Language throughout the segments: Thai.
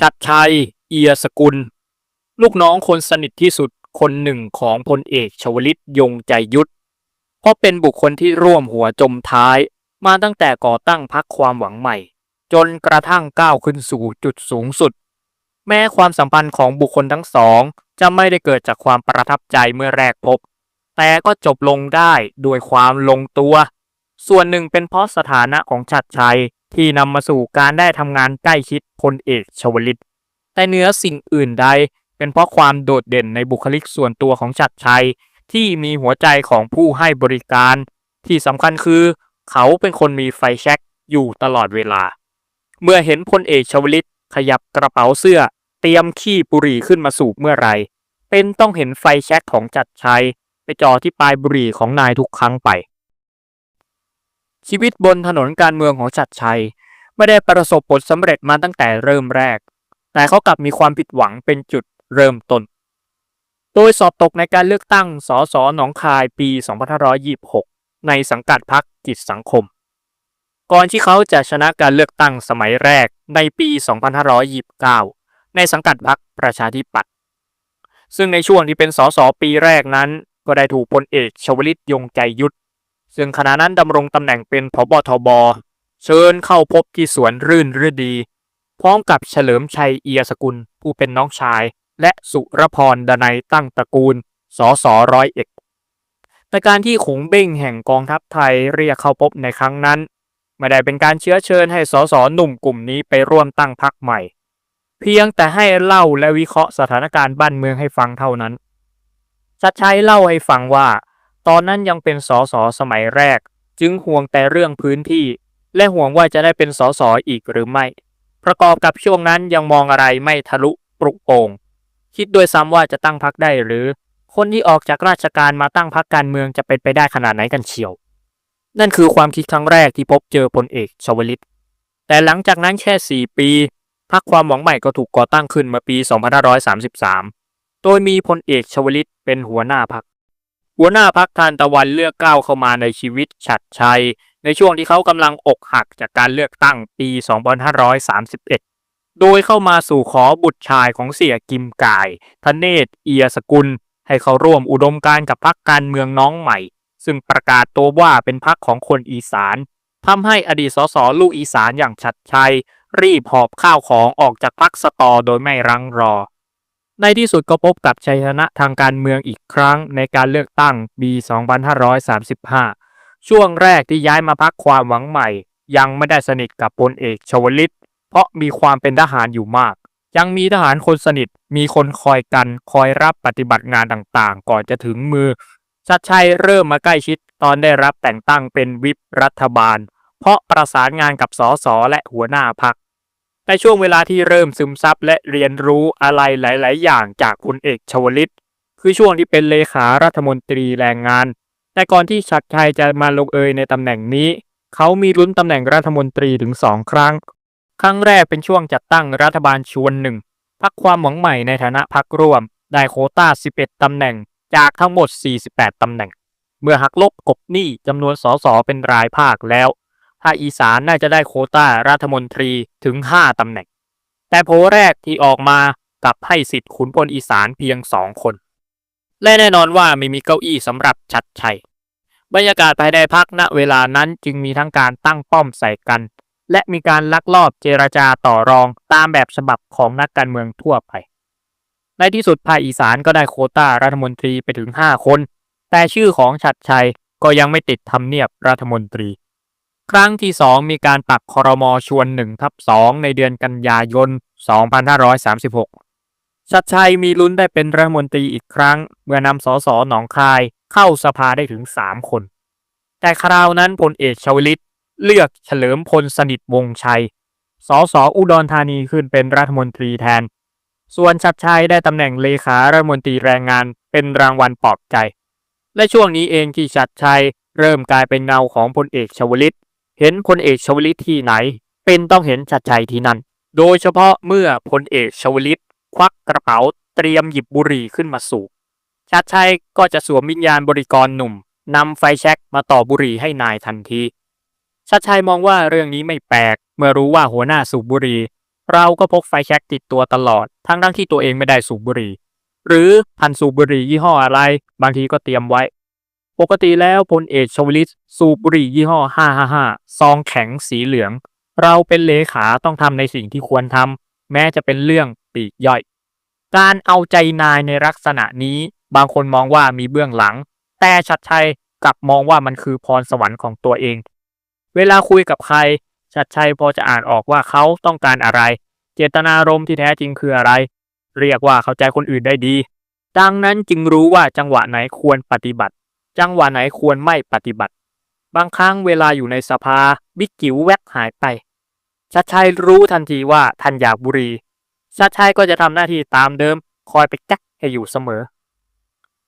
ชัดชัย เอียสกุล ลูกน้องคนสนิทที่สุดคนหนึ่งของพลเอกชวลิตยงใจยุทธเพราะเป็นบุคคลที่ร่วมหัวจมท้าย มาตั้งแต่ก่อตั้งพักความหวังใหม่ จนกระทั่งก้าวขึ้นสู่จุดสูงสุด แม้ความสัมพันธ์ของบุคคลทั้งสอง จะไม่ได้เกิดจากความประทับใจเมื่อแรกพบ แต่ก็จบลงได้ด้วยความลงตัว ส่วนหนึ่งเป็นเพราะสถานะของชัดชัย ที่นำมาสู่การได้ทำงานใกล้ชิดพลเอกชวลิต แต่เนื้อสิ่งอื่นใดเป็นเพราะความโดดเด่นในบุคลิกส่วนตัวของชัดชัย ที่มีหัวใจของผู้ให้บริการ ที่สำคัญคือเขาเป็นคนมีไฟแช็กอยู่ตลอดเวลา เมื่อเห็นพลเอกชวลิตขยับกระเป๋าเสื้อ เตรียมขี้บุหรี่ขึ้นมาสูบเมื่อไรเป็นต้องเห็นไฟแช็กของจัดชัย ไปจ่อที่ปลายบุหรี่ของนายทุกครั้งไป ชีวิตบนถนนการเมืองของชัดชัย ไม่ได้ประสบผลสำเร็จมาตั้งแต่เริ่มแรก แต่เขากลับมีความผิดหวังเป็นจุดเริ่มต้น โดยสอบตกในการเลือกตั้งสสหนองคายปี 2526 ในสังกัดพรรคจิตสังคม ก่อนที่เขาจะชนะการเลือกตั้งสมัยแรกในปี 2529 ในสังกัดพรรคประชาธิปัตย์ ซึ่งในช่วงที่เป็นสสปีแรกนั้น ก็ได้ถูกพลเอกชวลิตยงใจยุทธ ซึ่งขณะนั้นดำรงตำแหน่งเป็นพบทบ เชิญเข้าพบที่สวนรื่นฤดี พร้อมกับเฉลิมชัยเอียสกุลผู้เป็นน้องชาย และสุรพรดนัยตั้งตระกูลสสร้อยเอกแต่การที่ขงเบ้งแห่งกองทัพไทยเรียกเข้าพบในครั้งนั้น ไม่ได้เป็นการเชื้อเชิญให้สสหนุ่มกลุ่มนี้ไปร่วมตั้งพรรคใหม่ เพียงแต่ให้เล่าและวิเคราะห์สถานการณ์บ้านเมืองให้ฟังเท่านั้นชัดชัยเล่าให้ฟังว่า ตอนนั้นยังเป็นสสสมัยแรก จึงห่วงแต่เรื่องพื้นที่ และห่วงว่าจะได้เป็นสสอีกหรือไม่ ประกอบกับช่วงนั้นยังมองอะไรไม่ทะลุปรุโปร่งคิดด้วยซ้ำว่าจะตั้งพรรคได้หรือ คนที่ออกจากราชการมาตั้งพรรคการเมืองจะเป็นไปได้ขนาดไหนกันเชียว นั่นคือความคิดครั้งแรกที่พบเจอพลเอกชวลิต แต่หลังจากนั้นแค่ 4 ปีพรรคความหวังใหม่ก็ถูกก่อตั้งขึ้นมาปี 2533 โดยมีพลเอกชวลิตเป็นหัวหน้าพรรค หัวหน้าพรรคทานตะวันเลือกก้าวเข้ามาในชีวิตฉัดชัย ในช่วงที่เขากำลังอกหักจากการเลือกตั้งปี 2531 โดยเข้ามาสู่ขอบุตรชายของเสียกิมกายทเนศเอียสกุล ให้เขาร่วมอุดมการกับพรรคการเมืองน้องใหม่ ซึ่งประกาศตัวว่าเป็นพรรคของคนอีสานทำให้อดีตสสลูกอีสานอย่างชัดชัย รีบหอบข้าวของออกจากพรรคสตอโดยไม่รังรอ ในที่สุดก็พบกับชัยชนะทางการเมืองอีกครั้งในการเลือกตั้งปี 2535 ช่วงแรกที่ย้ายมาพักความหวังใหม่ ยังไม่ได้สนิทกับพลเอกชวลิต เพราะมีความเป็นทหารอยู่มาก ยังมีทหารคนสนิท มีคนคอยกันคอยรับปฏิบัติงานต่างๆ ก่อนจะถึงมือ ชัดชัยเริ่มมาใกล้ชิดตอนได้รับแต่งตั้งเป็นวิปรัฐบาล เพราะประสานงานกับสสและหัวหน้าพัก ในช่วงเวลาที่เริ่มซึมซับและเรียนรู้อะไรหลาย ๆ อย่างจากพลเอกชวลิต คือช่วงที่เป็นเลขารัฐมนตรีแรงงาน แต่ก่อนที่ชัดชัยจะมาลงเอยในตำแหน่งนี้ เขามีลุ้นตำแหน่งรัฐมนตรีถึงสองครั้ง ครั้งแรกเป็นช่วงจัดตั้งรัฐบาลชวนหนึ่งพักความหวังใหม่ในฐานะพักร่วม ได้โควต้า 11 ตำแหน่งจากทั้งหมด 48 ตำแหน่ง เมื่อหักลบกบหนี้จำนวนสสเป็นรายภาคแล้ว ภาคอีสานน่าจะได้โคต้ารัฐมนตรีถึง 5 ตำแหน่ง แต่โผแรกที่ออกมากลับให้สิทธิ์ขุนพลอีสานเพียง2คน และแน่นอนว่าไม่มีเก้าอี้สำหรับชัดชัย บรรยากาศภายในพักณเวลานั้นจึงมีทั้งการตั้งป้อมใส่กัน และมีการลักลอบเจรจาต่อรองตามแบบฉบับของนักการเมืองทั่วไป ในที่สุดภาคอีสานก็ได้โคต้ารัฐมนตรีไปถึง 5 คน แต่ชื่อของชัดชัยก็ยังไม่ติดทำเนียบรัฐมนตรี ครั้งที่ 2 มีการปรับคอรมอชวน1ทับ2ในเดือนกันยายน 2536 ชัดชัยมีลุ้นได้เป็นรัฐมนตรีอีกครั้ง เมื่อนำสสหนองคายเข้าสภาได้ถึง 3 คน แต่คราวนั้นพลเอกชวลิตเลือกเฉลิมพลสนิทวงชัย สสอุดรธานีขึ้นเป็นรัฐมนตรีแทน ส่วนชัดชัยได้ตำแหน่งเลขารัฐมนตรีแรงงานเป็นรางวัลปลอบใจ และช่วงนี้เองที่ชัดชัยเริ่มกลายเป็นเงาของพลเอกชวลิต เห็นพลเอกชวลิตที่ไหน เป็นต้องเห็นชัดชัยที่นั่น โดยเฉพาะเมื่อพลเอกชวลิตควักกระเป๋าเตรียมหยิบบุหรี่ขึ้นมาสูบชัดชัยก็จะสวมวิญญาณบริกรหนุ่มนำไฟแช็กมาต่อบุหรี่ให้นายทันทีชัดชัยมองว่าเรื่องนี้ไม่แปลก เมื่อรู้ว่าหัวหน้าสูบบุหรี่เราก็พกไฟแช็กติดตัวตลอด ทั้งทั้งที่ตัวเองไม่ได้สูบบุหรี่ หรือพันสูบบุหรี่ยี่ห้ออะไร บางทีก็เตรียมไว้ ปกติแล้วพลเอกชวลิตสูบบุหรี่ยี่ห้อ 555 ซองแข็งสีเหลือง เราเป็นเลขาต้องทำในสิ่งที่ควรทำแม้จะเป็นเรื่องปีกย่อย การเอาใจนายในลักษณะนี้บางคนมองว่ามีเบื้องหลัง แต่ชัดชัยกลับมองว่ามันคือพรสวรรค์ของตัวเอง เวลาคุยกับใคร ชัดชัยพอจะอ่านออกว่าเขาต้องการอะไร เจตนารมณ์ที่แท้จริงคืออะไร เรียกว่าเข้าใจคนอื่นได้ดี ดังนั้นจึงรู้ว่าจังหวะไหนควรปฏิบัติ จังหวะไหนควรไม่ปฏิบัติ บางครั้งเวลาอยู่ในสภาบิ๊กจิ๋วแวบหายไปชัดชัยรู้ทันทีว่าท่านอยากบุรีชัดชัยก็จะทำหน้าที่ตามเดิม คอยไปแจ๊กให้อยู่เสมอ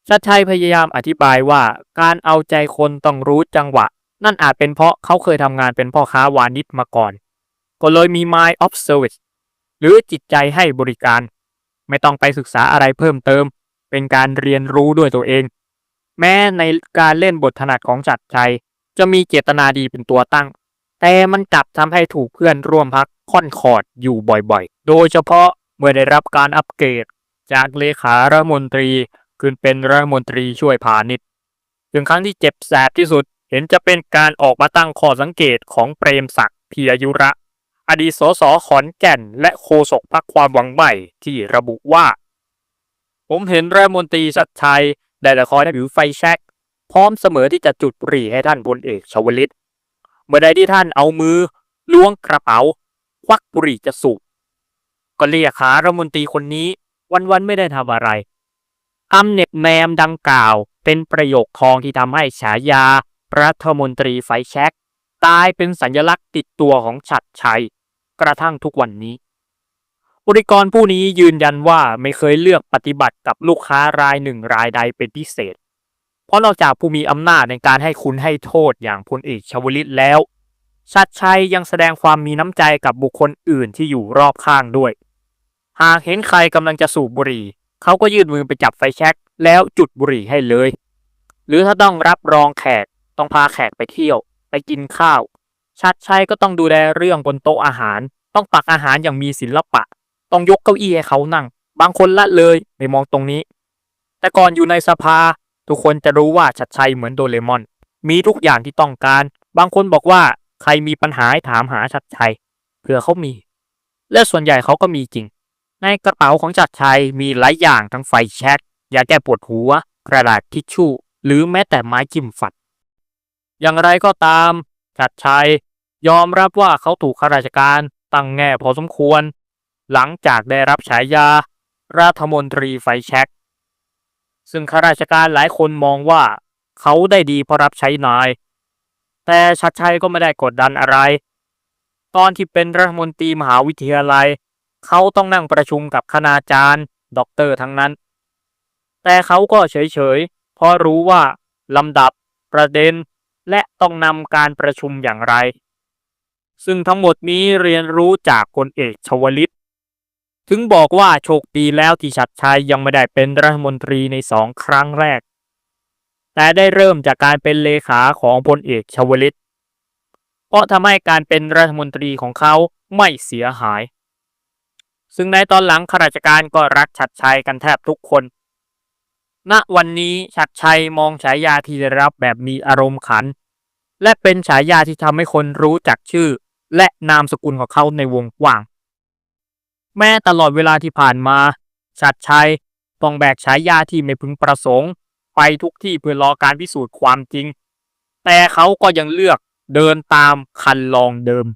ชัดชัยพยายามอธิบายว่าการเอาใจคนต้องรู้จังหวะ นั่นอาจเป็นเพราะเขาเคยทำงานเป็นพ่อค้าวานิชมาก่อน ก็เลยมี mind of service หรือจิตใจให้บริการ ไม่ต้องไปศึกษาอะไรเพิ่มเติม เป็นการเรียนรู้ด้วยตัวเอง แม้ในการเล่นบทถนัดของจัดชัย จะมีเจตนาดีเป็นตัวตั้ง แต่มันกลับทำให้ถูกเพื่อนร่วมพักค่อนคอดอยู่บ่อยๆ โดยเฉพาะเมื่อได้รับการอัปเกรด จากเลขารัฐมนตรีขึ้นเป็นรัฐมนตรีช่วยพาณิชย์ถึงครั้งที่เจ็บแสบที่สุดเห็นจะเป็นการออกมาตั้งข้อสังเกตของเปรมศักดิ์เพียยุระ อดีตสสขอนแก่น และโฆษกพรรคความหวังใหม่ที่ระบุว่า ผมเห็นรัฐมนตรีชัดชัย ได้แต่คอยถือไฟแช็กพร้อมเสมอที่จะจุดบุหรี่ให้ท่านพลเอกชวลิต เมื่อใดที่ท่านเอามือล้วงกระเป๋า ควักบุหรี่จะสูบก็เรียกหารัฐมนตรีคนนี้ วันๆไม่ได้ทำอะไรคำเน็บแนมดังกล่าวเป็นประโยคทองที่ทำให้ฉายารัฐมนตรีไฟแช็กกลายเป็นสัญลักษณ์ติดตัวของฉัดชัย กระทั่งทุกวันนี้ บริกรผู้นี้ยืนยันว่าไม่เคยเลือกปฏิบัติกับลูกค้ารายหนึ่งรายใดเป็นพิเศษ เพราะนอกจากผู้มีอำนาจในการให้คุณให้โทษอย่างพลเอกชวลิตแล้ว ชัดชัยยังแสดงความมีน้ำใจกับบุคคลอื่นที่อยู่รอบข้างด้วย หากเห็นใครกำลังจะสูบบุหรี่ เขาก็ยื่นมือไปจับไฟแช็กแล้วจุดบุหรี่ให้เลย หรือถ้าต้องรับรองแขกต้องพาแขกไปเที่ยว ไปกินข้าว ชัดชัยก็ต้องดูแลเรื่องบนโต๊ะอาหาร ต้องตักอาหารอย่างมีศิลปะ ต้องยกเก้าอี้ให้เขานั่ง บางคนละเลยไม่มองตรงนี้ แต่ก่อนอยู่ในสภา ทุกคนจะรู้ว่าชัดชัยเหมือนโดเรมอน มีทุกอย่างที่ต้องการ บางคนบอกว่าใครมีปัญหาให้ถามหาชัดชัยเผื่อเขามี และส่วนใหญ่เขาก็มีจริง ในกระเป๋าของชัดชัยมีหลายอย่างทั้งไฟแช็กยาแก้ปวดหัว กระดาษทิชชู่ หรือแม้แต่ไม้จิ้มฟันอย่างไรก็ตามชัดชัยยอมรับว่าเขาถูกข้าราชการตั้งแง่พอสมควร หลังจากได้รับฉายารัฐมนตรีไฟแช็กซึ่งข้าราชการหลายคนมองว่าเขาได้ดีเพราะรับใช้นาย แต่ชัดชัยก็ไม่ได้กดดันอะไร ตอนที่เป็นรัฐมนตรีมหาวิทยาลัย เขาต้องนั่งประชุมกับคณาจารย์ ด็อกเตอร์ทั้งนั้น แต่เขาก็เฉยๆ เพราะรู้ว่าลำดับประเด็นและต้องนำการประชุมอย่างไร ซึ่งทั้งหมดนี้เรียนรู้จากพลเอกชวลิต ถึงบอกว่าโชคดีแล้วที่ชัดชัยยังไม่ได้เป็นรัฐมนตรีในสองครั้งแรก แต่ได้เริ่มจากการเป็นเลขาของพลเอกชวลิต เพราะทำให้การเป็นรัฐมนตรีของเขาไม่เสียหาย ซึ่งในตอนหลังข้าราชการก็รักชัดชัยกันแทบทุกคน ณวันนี้ชัดชัยมองฉายาที่ได้รับแบบมีอารมณ์ขัน และเป็นฉายาที่ทำให้คนรู้จักชื่อ และนามสกุลของเขาในวงกว้าง แม้ตลอดเวลาที่ผ่านมาชัดชัยต้องแบกฉายาที่ไม่พึงประสงค์ ไปทุกที่เพื่อรอการพิสูจน์ความจริง แต่เขาก็ยังเลือกเดินตามคันลองเดิม